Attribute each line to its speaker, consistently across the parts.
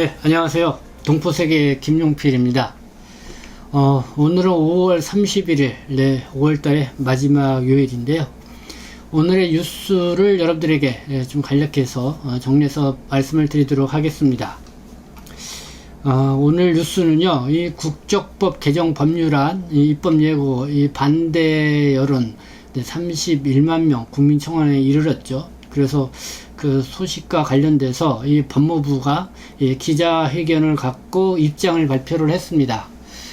Speaker 1: 네, 안녕하세요. 동포세계 김용필입니다. 어, 오늘은 5월 31일, 네, 5월달의 마지막 요일인데요. 오늘의 뉴스를 여러분들에게 예, 좀 간략해서 어, 정리해서 말씀을 드리도록 하겠습니다. 어, 오늘 뉴스는요, 이 국적법 개정 법률안, 이 입법 예고, 이 반대 여론, 네, 31만 명 국민청원에 이르렀죠. 그래서 그 소식과 관련돼서 이 법무부가 이 기자회견을 갖고 입장을 발표를 했습니다.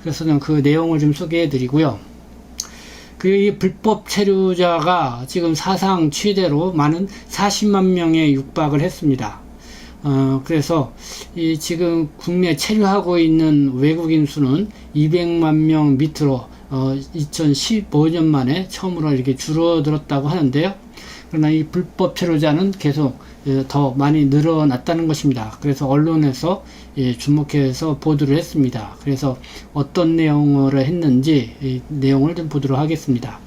Speaker 1: 그래서 저는 그 내용을 좀 소개해 드리고요. 그 이 불법 체류자가 지금 사상 최대로 많은 40만 명에 육박을 했습니다. 어, 그래서 이 지금 국내 체류하고 있는 외국인 수는 200만 명 밑으로 어, 2015년 만에 처음으로 이렇게 줄어들었다고 하는데요. 그러나 이 불법 체류자는 계속 예, 더 많이 늘어났다는 것입니다. 그래서 언론에서 예, 주목해서 보도를 했습니다. 그래서 어떤 내용을 했는지 이 내용을 좀 보도록 하겠습니다.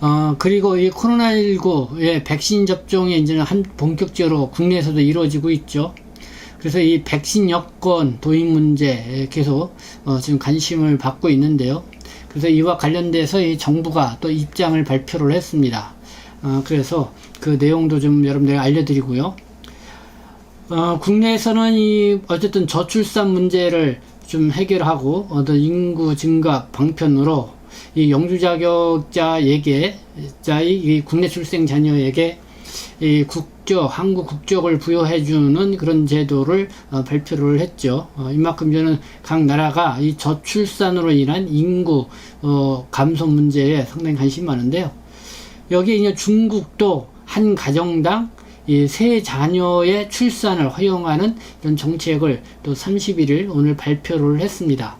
Speaker 1: 어, 그리고 이 코로나19의 백신 접종이 이제는 한 본격적으로 국내에서도 이루어지고 있죠. 그래서 이 백신 여건 도입 문제 계속 어, 지금 관심을 받고 있는데요. 그래서 이와 관련돼서 이 정부가 또 입장을 발표를 했습니다. 어, 그래서 그 내용도 좀 여러분들에게 알려드리고요. 어, 국내에서는 이 어쨌든 저출산 문제를 좀 해결하고 어떤 인구 증가 방편으로 이 영주 자격자에게 자의 이 국내 출생 자녀에게 이 국 적 한국 국적을 부여해주는 그런 제도를 어, 발표를 했죠. 어, 이만큼 저는 각 나라가 이 저출산으로 인한 인구 어, 감소 문제에 상당히 관심이 많은데요. 여기 이제 중국도 한 가정당 이세 자녀의 출산을 허용하는 이런 정책을 또 31일 오늘 발표를 했습니다.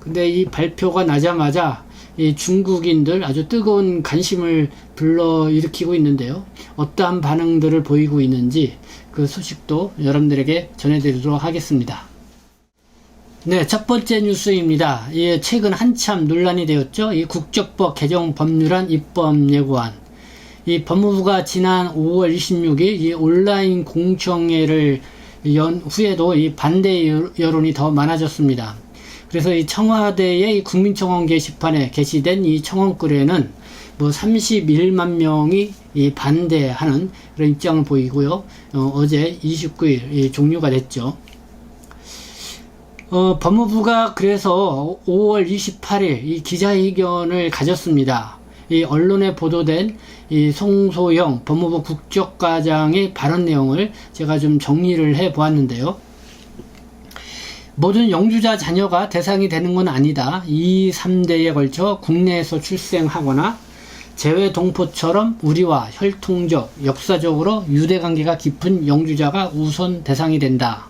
Speaker 1: 근데 이 발표가 나자마자 이 중국인들 아주 뜨거운 관심을 불러 일으키고 있는데요. 어떠한 반응들을 보이고 있는지 그 소식도 여러분들에게 전해드리도록 하겠습니다. 네, 첫 번째 뉴스입니다. 예, 최근 한참 논란이 되었죠. 이 국적법 개정 법률안 입법 예고안. 이 법무부가 지난 5월 26일 이 온라인 공청회를 연 후에도 이 반대 여론이 더 많아졌습니다. 그래서 이 청와대의 이 국민청원 게시판에 게시된 이 청원글에는 뭐 31만 명이 이 반대하는 그런 입장을 보이고요. 어, 제 29일 종료가 됐죠. 어, 법무부가 그래서 5월 28일 이 기자회견을 가졌습니다. 이 언론에 보도된 이 송소영 법무부 국적과장의 발언 내용을 제가 좀 정리를 해 보았는데요. 모든 영주자 자녀가 대상이 되는 건 아니다. 2, 3대에 걸쳐 국내에서 출생하거나 재외 동포처럼 우리와 혈통적, 역사적으로 유대 관계가 깊은 영주자가 우선 대상이 된다.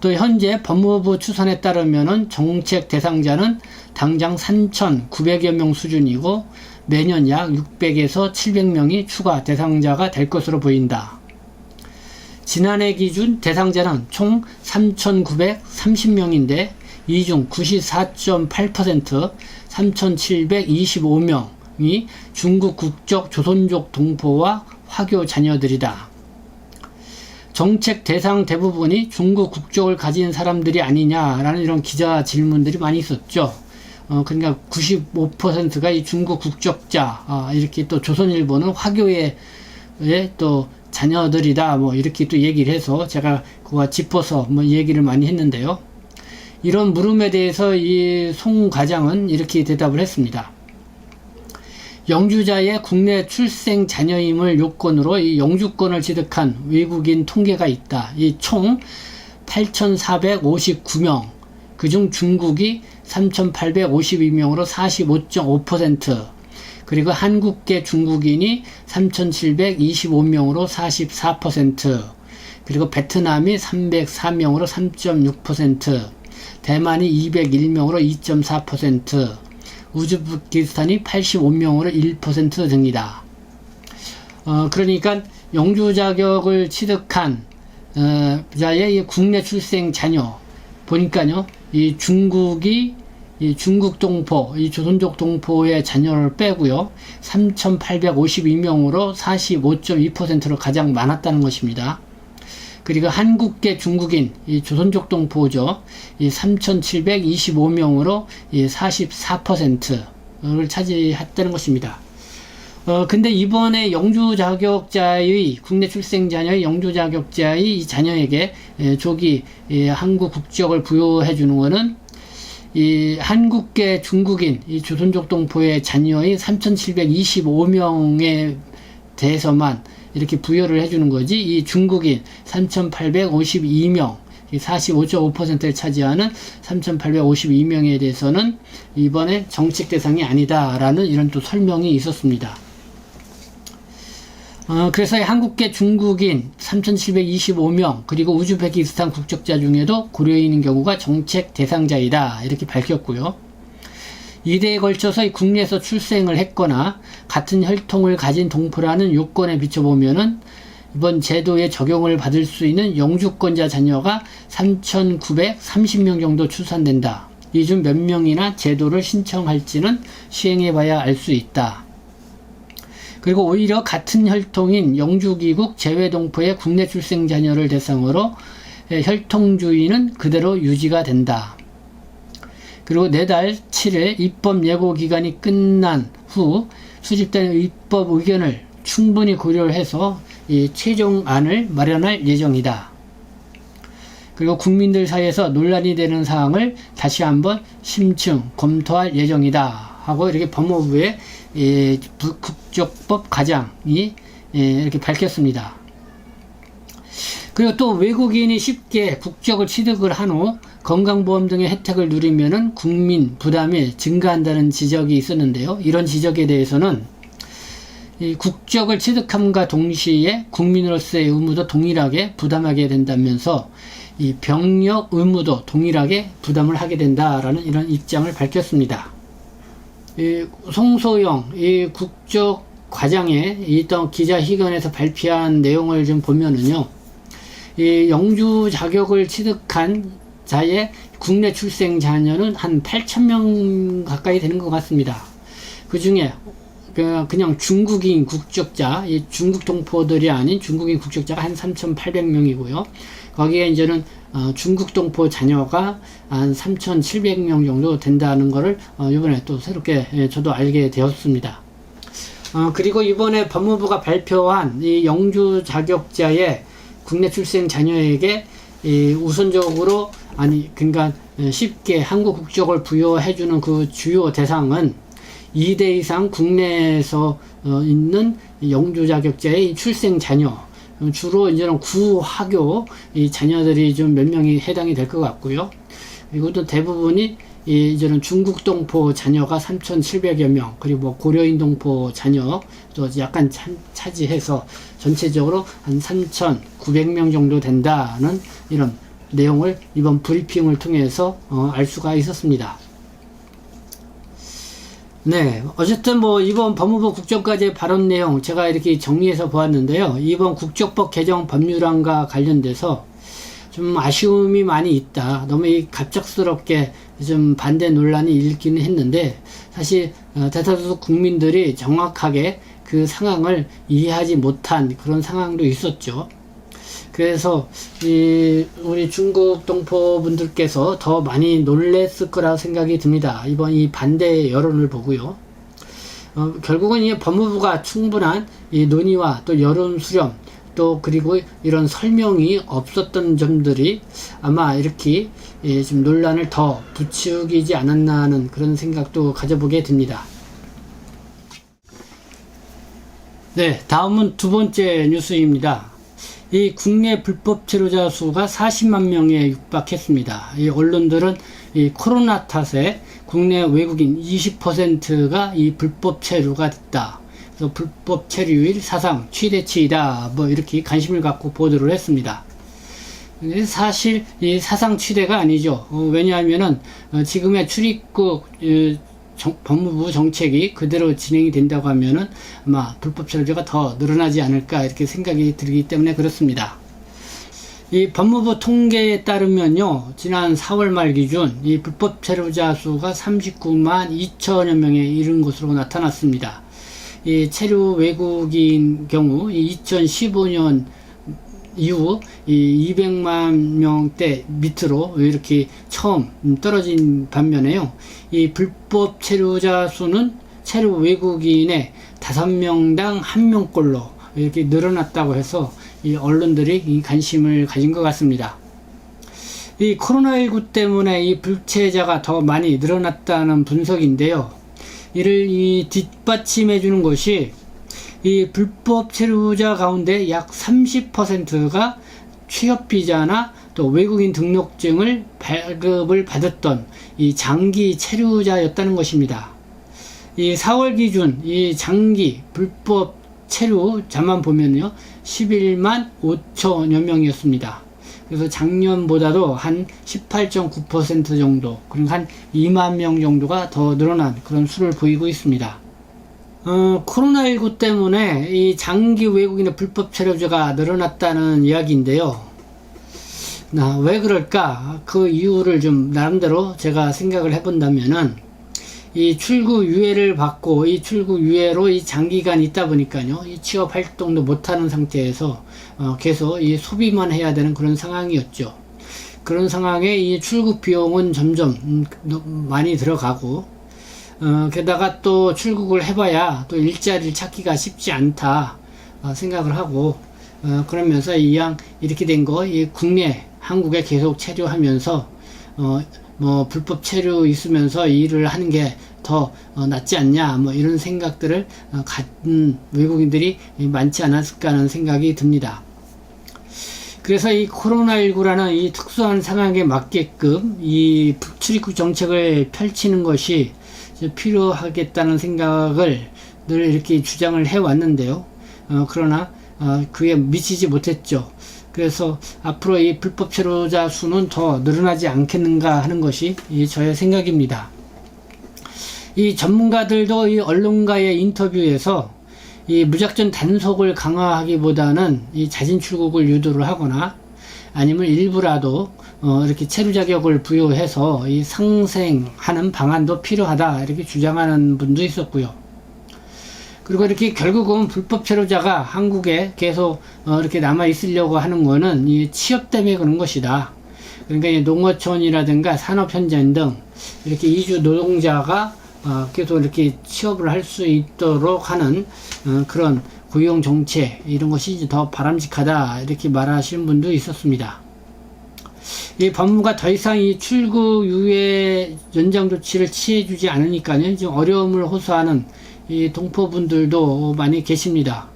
Speaker 1: 또 현재 법무부 추산에 따르면 정책 대상자는 당장 3,900여 명 수준이고 매년 약 600에서 700명이 추가 대상자가 될 것으로 보인다. 지난해 기준 대상자는 총 3,930명인데 이 중 94.8% 3,725명이 중국 국적 조선족 동포와 화교 자녀들이다. 정책 대상 대부분이 중국 국적을 가진 사람들이 아니냐라는 이런 기자 질문들이 많이 있었죠. 어, 그러니까 95%가 이 중국 국적자, 아, 이렇게 또 조선일보는 화교의 또 자녀들이다, 뭐 이렇게 또 얘기를 해서 제가 그와 짚어서 뭐 얘기를 많이 했는데요. 이런 물음에 대해서 이 송 과장은 이렇게 대답을 했습니다. 영주자의 국내 출생 자녀임을 요건으로 이 영주권을 취득한 외국인 통계가 있다. 이 총 8,459명, 그중 중국이 3,852명으로 45.5%, 그리고 한국계 중국인이 3,725명으로 44%, 그리고 베트남이 304명으로 3.6%, 대만이 201명으로 2.4%, 우즈베키스탄이 85명으로 1% 됩니다. 어, 그러니까 영주 자격을 취득한 어, 자의 국내 출생 자녀 보니까요, 이 중국이 이 중국 동포, 이 조선족 동포의 자녀를 빼고요, 3,852명으로 45.2%로 가장 많았다는 것입니다. 그리고 한국계 중국인 이 조선족 동포죠. 이 3,725명으로 이 44%를 차지했다는 것입니다. 어, 근데 이번에 영주 자격자의 국내 출생 자녀의 영주 자격자의 이 자녀에게 에, 조기 이 한국 국적을 부여해 주는 것은 이 한국계 중국인 이 조선족 동포의 자녀의 3,725명에 대해서만 이렇게 부여를 해주는 거지 이 중국인 3,852명 45.5%를 차지하는 3,852명에 대해서는 이번에 정책 대상이 아니다라는 이런 또 설명이 있었습니다. 어, 그래서 한국계 중국인 3,725명 그리고 우즈베키스탄 국적자 중에도 고려인인 경우가 정책 대상자이다 이렇게 밝혔고요. 이대에 걸쳐서 국내에서 출생을 했거나 같은 혈통을 가진 동포라는 요건에 비춰보면은 이번 제도에 적용을 받을 수 있는 영주권자 자녀가 3,930명 정도 추산된다. 이 중 몇 명이나 제도를 신청할지는 시행해 봐야 알 수 있다. 그리고 오히려 같은 혈통인 영주기국 제외동포의 국내 출생 자녀를 대상으로 혈통주의는 그대로 유지가 된다. 그리고 내달 7일 입법 예고 기간이 끝난 후 수집된 입법 의견을 충분히 고려를 해서 이 최종안을 마련할 예정이다. 그리고 국민들 사이에서 논란이 되는 사항을 다시 한번 심층 검토할 예정이다. 하고 이렇게 법무부의 예, 국적법 과장이 예, 이렇게 밝혔습니다. 그리고 또 외국인이 쉽게 국적을 취득을 한 후 건강보험 등의 혜택을 누리면은 국민 부담이 증가한다는 지적이 있었는데요. 이런 지적에 대해서는 이 국적을 취득함과 동시에 국민으로서의 의무도 동일하게 부담하게 된다면서 이 병력 의무도 동일하게 부담을 하게 된다라는 이런 입장을 밝혔습니다. 이 송소영 이 국적 과장에 있던 기자회견에서 발표한 내용을 좀 보면은요, 이 영주 자격을 취득한 자의 국내 출생 자녀는 한 8,000명 가까이 되는 것 같습니다. 그 중에 그냥 중국인 국적자, 이 중국 동포들이 아닌 중국인 국적자가 한 3,800명이고요. 거기에 이제는 어, 중국 동포 자녀가 한 3,700명 정도 된다는 것을 어, 이번에 또 새롭게 예, 저도 알게 되었습니다. 어, 그리고 이번에 법무부가 발표한 이 영주 자격자의 국내 출생 자녀에게 이 우선적으로 아니 그러니까 쉽게 한국 국적을 부여해주는 그 주요 대상은 2대 이상 국내에서 어, 있는 영주 자격자의 출생 자녀 주로 이제는 구하교 이 자녀들이 좀 몇 명이 해당이 될 것 같고요. 그리고 또 대부분이 이 이제는 중국 동포 자녀가 3,700여 명, 그리고 뭐 고려인 동포 자녀 또 약간 참, 차지해서 전체적으로 한 3,900명 정도 된다는 이런 내용을 이번 브리핑을 통해서 어, 알 수가 있었습니다. 네, 어쨌든 뭐 이번 법무부 국정과제 발언 내용 제가 이렇게 정리해서 보았는데요. 이번 국적법 개정 법률안과 관련돼서 좀 아쉬움이 많이 있다. 너무 이 갑작스럽게 좀 반대 논란이 일기는 했는데 사실 어, 대다수 국민들이 정확하게 그 상황을 이해하지 못한 그런 상황도 있었죠. 그래서 이 우리 중국 동포 분들께서 더 많이 놀랬을 거라 생각이 듭니다. 이번 이 반대 여론을 보고요. 어, 결국은 이 법무부가 충분한 이 논의와 또 여론 수렴 또 그리고 이런 설명이 없었던 점들이 아마 이렇게 예, 좀 논란을 더 부추기지 않았나 하는 그런 생각도 가져보게 됩니다. 네, 다음은 두 번째 뉴스입니다. 이 국내 불법 체류자 수가 40만 명에 육박했습니다. 이 언론들은 이 코로나 탓에 국내 외국인 20%가 이 불법 체류가 됐다. 그래서 불법 체류일 사상 최대치이다. 뭐 이렇게 관심을 갖고 보도를 했습니다. 사실 이 사상 취대가 아니죠. 어, 왜냐하면은 어, 지금의 출입국 어, 정, 법무부 정책이 그대로 진행이 된다고 하면은 아마 불법 체류자가 더 늘어나지 않을까 이렇게 생각이 들기 때문에 그렇습니다. 이 법무부 통계에 따르면요, 지난 4월 말 기준 이 불법 체류자 수가 39만 2천여 명에 이른 것으로 나타났습니다. 이 체류 외국인 경우 이 2015년 이후 이 200만 명대 밑으로 이렇게 처음 떨어진 반면에요. 이 불법 체류자 수는 체류 외국인의 5명당 1명꼴로 이렇게 늘어났다고 해서 이 언론들이 이 관심을 가진 것 같습니다. 이 코로나19 때문에 이 불체자가 더 많이 늘어났다는 분석인데요. 이를 이 뒷받침해 주는 것이 이 불법 체류자 가운데 약 30%가 취업 비자나 또 외국인 등록증을 발급을 받았던 이 장기 체류자였다는 것입니다. 이 4월 기준 이 장기 불법 체류자만 보면요. 11만 5천여 명이었습니다. 그래서 작년보다도 한 18.9% 정도, 그리고 한 2만 명 정도가 더 늘어난 그런 수를 보이고 있습니다. 어, 코로나19 때문에 이 장기 외국인의 불법 체류자가 늘어났다는 이야기인데요. 나, 왜 그럴까? 그 이유를 좀 나름대로 제가 생각을 해본다면은 이 출구 유예를 받고 이 출구 유예로 이 장기간 있다 보니까요 이 취업 활동도 못하는 상태에서 어 계속 이 소비만 해야 되는 그런 상황이었죠 그런 상황에 이 출국 비용은 점점 음, 많이 들어가고 어 게다가 또 출국을 해봐야 또 일자리를 찾기가 쉽지 않다 어 생각을 하고 어 그러면서 이양 이렇게 된 거 이 국내 한국에 계속 체류하면서 어 뭐 불법 체류 있으면서 일을 하는 게더 어, 낫지 않냐 뭐 이런 생각들을 어, 갖는 외국인들이 많지 않았을까 하는 생각이 듭니다. 그래서 이 코로나19라는 이 특수한 상황에 맞게끔 이 출입국 정책을 펼치는 것이 필요하겠다는 생각을 늘 이렇게 주장을 해 왔는데요. 어, 그러나 어, 그에 미치지 못했죠. 그래서 앞으로 이 불법 체류자 수는 더 늘어나지 않겠는가 하는 것이 저의 생각입니다. 이 전문가들도 이 언론과의 인터뷰에서 이 무작정 단속을 강화하기보다는 이 자진 출국을 유도를 하거나 아니면 일부라도 어 이렇게 체류 자격을 부여해서 이 상생하는 방안도 필요하다 이렇게 주장하는 분도 있었고요. 그리고 이렇게 결국은 불법 체류자가 한국에 계속 어 이렇게 남아 있으려고 하는 거는 이 취업 때문에 그런 것이다. 그러니까 이 농어촌이라든가 산업 현장 등 이렇게 이주 노동자가 어 계속 이렇게 취업을 할 수 있도록 하는 어 그런 고용 정책 이런 것이 더 바람직하다 이렇게 말하시는 분도 있었습니다. 이 법무가 더 이상 이 출국 유예 연장 조치를 취해주지 않으니까요, 지금 어려움을 호소하는 이 동포분들도 많이 계십니다.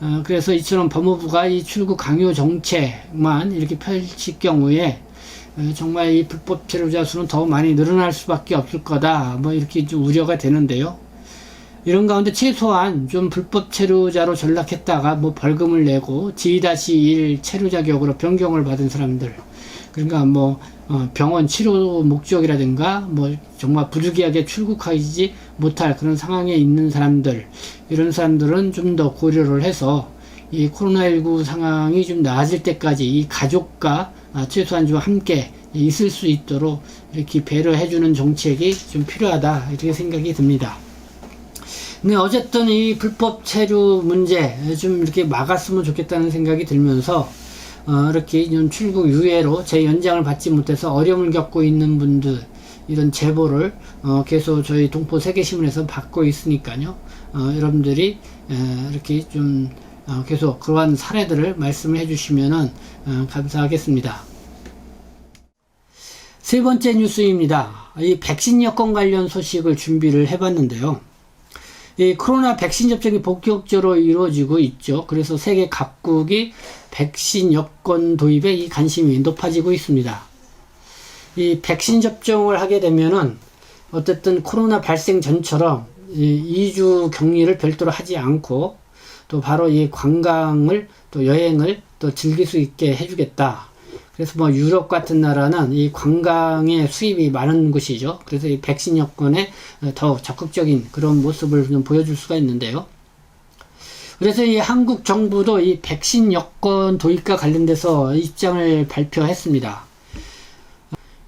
Speaker 1: 어, 그래서 이처럼 법무부가 이 출국 강요 정책만 이렇게 펼칠 경우에 어, 정말 이 불법 체류자 수는 더 많이 늘어날 수밖에 없을 거다. 뭐 이렇게 좀 우려가 되는데요. 이런 가운데 최소한 좀 불법 체류자로 전락했다가 뭐 벌금을 내고 지-1 체류 자격으로 변경을 받은 사람들 그러니까 뭐 어, 병원 치료 목적이라든가 뭐 정말 부득이하게 출국하지 못할 그런 상황에 있는 사람들 이런 사람들은 좀 더 고려를 해서 이 코로나19 상황이 좀 나아질 때까지 이 가족과 아, 최소한 좀 함께 있을 수 있도록 이렇게 배려해주는 정책이 좀 필요하다 이렇게 생각이 듭니다. 근데 어쨌든 이 불법 체류 문제 좀 이렇게 막았으면 좋겠다는 생각이 들면서 어, 이렇게 출국 유예로 재 연장을 받지 못해서 어려움을 겪고 있는 분들 이런 제보를 어, 계속 저희 동포 세계신문에서 받고 있으니까요. 어, 여러분들이 에, 이렇게 좀 어, 계속 그러한 사례들을 말씀을 해주시면 어, 감사하겠습니다. 세 번째 뉴스입니다. 이 백신 여권 관련 소식을 준비를 해봤는데요. 이 코로나 백신 접종이 본격적으로 이루어지고 있죠. 그래서 세계 각국이 백신 여권 도입에 이 관심이 높아지고 있습니다. 이 백신 접종을 하게 되면은 어쨌든 코로나 발생 전처럼 이 2주 격리를 별도로 하지 않고 또 바로 이 관광을 또 여행을 또 즐길 수 있게 해주겠다. 그래서 뭐 유럽 같은 나라는 이 관광의 수입이 많은 곳이죠. 그래서 이 백신 여건에 더 적극적인 그런 모습을 좀 보여줄 수가 있는데요. 그래서 이 한국 정부도 이 백신 여건 도입과 관련돼서 입장을 발표했습니다.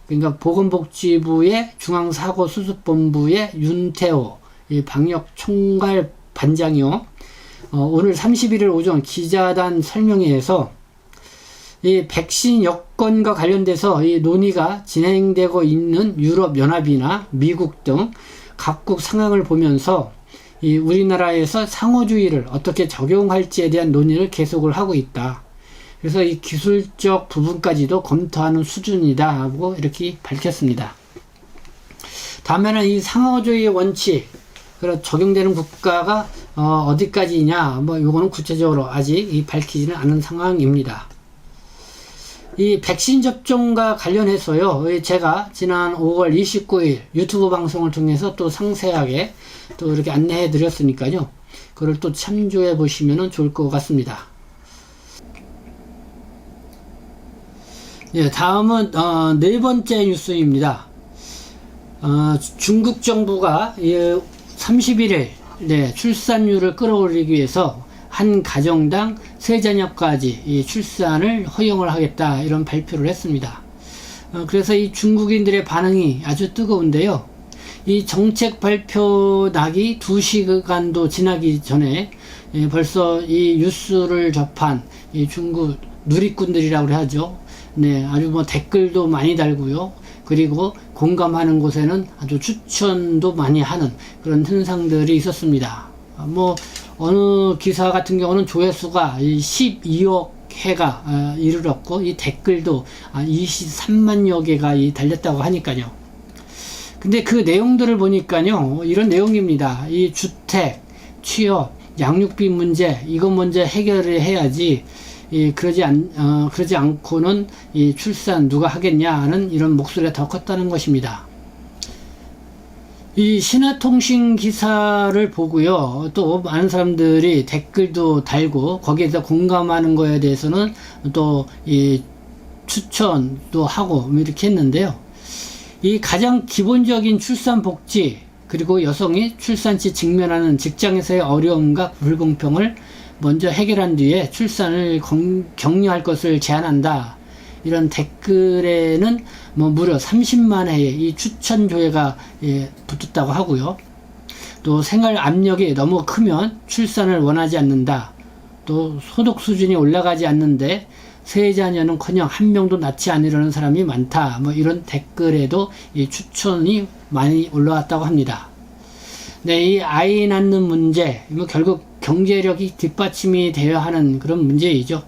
Speaker 1: 그러니까 보건복지부의 중앙사고수습본부의 윤태호 방역 총괄 반장이요. 어, 오늘 31일 오전 기자단 설명회에서 이 백신 여건과 관련돼서 이 논의가 진행되고 있는 유럽 연합이나 미국 등 각국 상황을 보면서 이 우리나라에서 상호주의를 어떻게 적용할지에 대한 논의를 계속을 하고 있다. 그래서 이 기술적 부분까지도 검토하는 수준이다 하고 이렇게 밝혔습니다. 다음에는 이 상호주의 원칙 그런 적용되는 국가가 어, 디까지이냐뭐 요거는 구체적으로 아직 이 밝히지는 않은 상황입니다. 이 백신 접종과 관련해서요, 이 제가 지난 5월 29일 유튜브 방송을 통해서 또 상세하게 또 이렇게 안내해 드렸으니까요. 그걸 또 참조해 보시면 좋을 것 같습니다. 예, 다음은 어, 네 번째 뉴스입니다. 어, 중국 정부가 예, 31일 네, 출산율을 끌어올리기 위해서 한 가정당 세 자녀까지 이 출산을 허용을 하겠다 이런 발표를 했습니다. 어, 그래서 이 중국인들의 반응이 아주 뜨거운데요. 이 정책 발표 나기 2시간도 지나기 전에 예, 벌써 이 뉴스를 접한 이 중국 누리꾼들이라고 하죠. 네, 아주 뭐 댓글도 많이 달고요. 그리고 공감하는 곳에는 아주 추천도 많이 하는 그런 현상들이 있었습니다. 아, 뭐 어느 기사 같은 경우는 조회수가 12억 회가 아, 이르렀고 이 댓글도 23만여 개가 이 달렸다고 하니까요. 근데 그 내용들을 보니까요 이런 내용입니다. 이 주택, 취업, 양육비 문제 이것 먼저 해결을 해야지 이 그러지 않 어, 그러지 않고는 이 출산 누가 하겠냐 하는 이런 목소리가 더 컸다는 것입니다. 이 신화통신 기사를 보고요. 또 많은 사람들이 댓글도 달고 거기에서 공감하는 거에 대해서는 또 이 추천도 하고 뭐 이렇게 했는데요. 이 가장 기본적인 출산 복지 그리고 여성이 출산 시 직면하는 직장에서의 어려움과 불공평을 먼저 해결한 뒤에 출산을 건- 격려할 것을 제안한다. 이런 댓글에는 뭐 무려 30만 회의 이 추천 조회가 예, 붙었다고 하고요. 또 생활 압력이 너무 크면 출산을 원하지 않는다. 또 소득 수준이 올라가지 않는데 세 자녀는커녕 한 명도 낳지 않으려는 사람이 많다. 뭐 이런 댓글에도 이 추천이 많이 올라왔다고 합니다. 네, 이 아이 낳는 문제, 뭐 결국 경제력이 뒷받침이 되어야 하는 그런 문제이죠.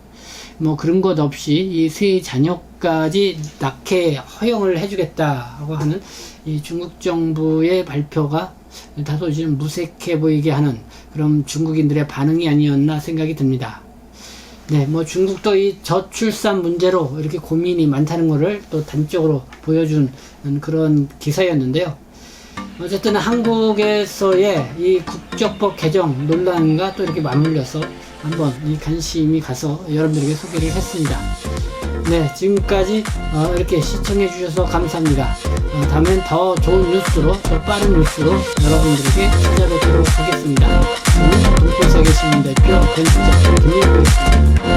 Speaker 1: 뭐 그런 것 없이 이 세 자녀까지 낳게 허용을 해주겠다고 하는 이 중국 정부의 발표가 다소 좀 무색해 보이게 하는 그런 중국인들의 반응이 아니었나 생각이 듭니다. 네, 뭐 중국도 이 저출산 문제로 이렇게 고민이 많다는 것을 또 단적으로 보여준 그런 기사였는데요. 어쨌든 한국에서의 이 국적법 개정 논란과 또 이렇게 맞물려서 한번 이 관심이 가서 여러분들에게 소개를 했습니다. 네, 지금까지 어, 이렇게 시청해 주셔서 감사합니다. 어, 다음엔 더 좋은 뉴스로, 더 빠른 뉴스로 여러분들에게 찾아뵙도록 하겠습니다. 저는 동포사계 시민대표 권수자 김일구였습니다.